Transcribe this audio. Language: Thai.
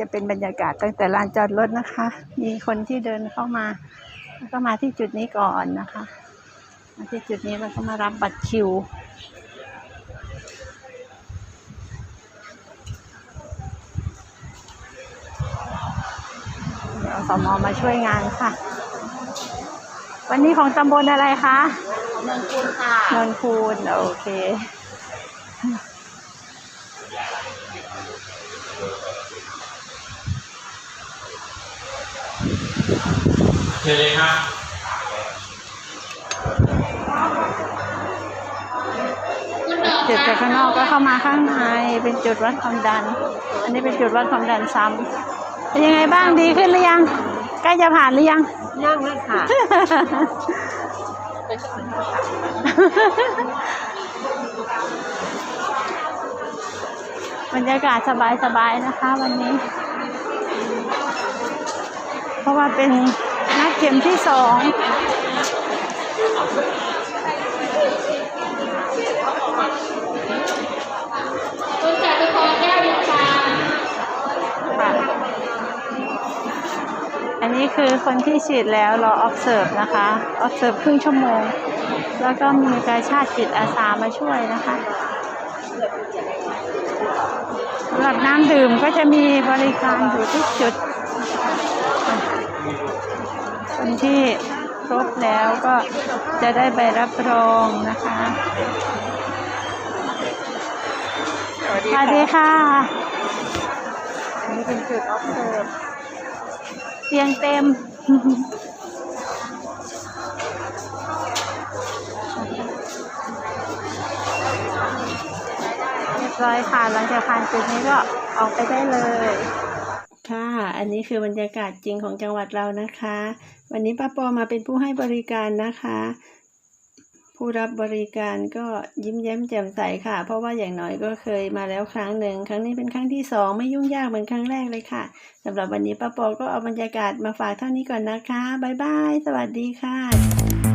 จะเป็นบรรยากาศตั้งแต่ลานจอดรถนะคะ มีคนที่เดินเข้ามาแล้วก็มาที่จุดนี้ก่อนนะคะมาที่จุดนี้แล้วก็มารับบัตรคิวเดี๋ยวสมมาช่วยงานค่ะ วันนี้ของตำบลอะไรคะเมืองคุณค่ะนนคูนโอเค เชิญเลยครับจุดจากข้างนอกก็เข้ามาข้างในเป็นจุดวัดความดัน อันนี้เป็นจุดวัดความดันซ้ำเป็นยังไงบ้างดีขึ้นหรือยังใกล้จะผ่านหรือยังนั่งเลยค่ะบรรยากาศสบายๆนะคะ วันนี้เพ ราะว่าเป็นนัดเข็มที่สองคุณจตุพรแก้ววิชาค่ะอันนี้คือคนที่ฉีดแล้วรอ observe นะคะ observe ครึ่งชั่วโมง แล้วก็มีกายชาติจิตอาสามาช่วยนะคะสำหรับน้ำดื่มก็จะมีบริการอยู่ทุกจุด คนที่ครบแล้วก็จะได้ใบรับรองนะคะสวัสดีค่ะอันนี้เป็นจุด observe เตียงเต็มเรียบร้อยค่ะ หลังจากผ่านจุดนี้ก็ออกไปได้เลย ค่ะ อันนี้คือบรรยากาศจริงของจังหวัดเรานะคะ วันนี้ป้าปอมาเป็นผู้ให้บริการนะคะ ผู้รับบริการก็ยิ้มแย้มแจ่มใสค่ะ เพราะว่าอย่างน้อยก็เคยมาแล้วครั้งหนึ่ง ครั้งนี้เป็นครั้งที่สองไม่ยุ่งยากเหมือนครั้งแรกเลยค่ะสำหรับวันนี้ป้าปอก็เอาบรรยากาศมาฝากเท่านี้ก่อนนะคะบ๊ายบาย สวัสดีค่ะ